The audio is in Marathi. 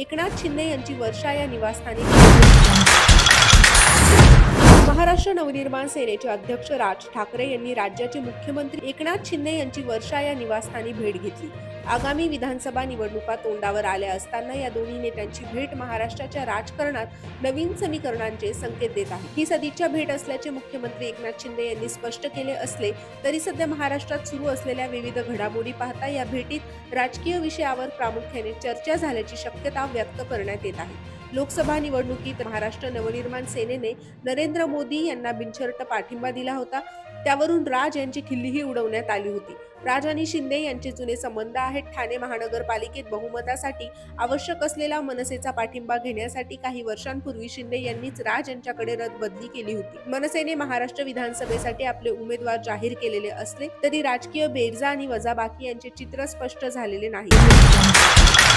एकनाथ शिंदे यांची वर्षा या निवासस्थानी महाराष्ट्र नवनिर्माण सेनेचे अध्यक्ष राज ठाकरे यांनी राज्याचे मुख्यमंत्री एकनाथ शिंदे यांची वर्षा या निवासस्थानी भेट घेतली. आगामी विधानसभा निवडणुका तोंडावर आल्या असताना या दोन्ही नेत्यांची भेट महाराष्ट्राच्या राजकारणात नवीन समीकरणांचे संकेत देत आहे ही सदिच्छा भेट असल्याचे मुख्यमंत्री एकनाथ शिंदे यांनी स्पष्ट केले असले तरी सध्या महाराष्ट्रात सुरू असलेल्या विविध घडामोडी पाहता या भेटीत राजकीय विषयावर प्रामुख्याने चर्चा झाल्याची शक्यता व्यक्त करण्यात येत आहे. लोकसभा निवडणुकीत महाराष्ट्र नवनिर्माण सेनेने नरेंद्र मोदी यांना बिनशर्त पाठिंबा दिला होता. त्यावरून राज यांची खिल्लीही उडवण्यात आली होती. राज आणि शिंदे यांचे जुने संबंध आहेत. ठाणे महानगरपालिकेत बहुमतासाठी आवश्यक असलेला मनसेचा पाठिंबा घेण्यासाठी काही वर्षांपूर्वी शिंदे यांनीच राज यांच्याकडे रदबदली केली होती. मनसेने महाराष्ट्र विधानसभेसाठी आपले उमेदवार जाहीर केलेले असले तरी राजकीय बेरजा आणि वजाबाकी यांचे चित्र स्पष्ट झालेले नाही.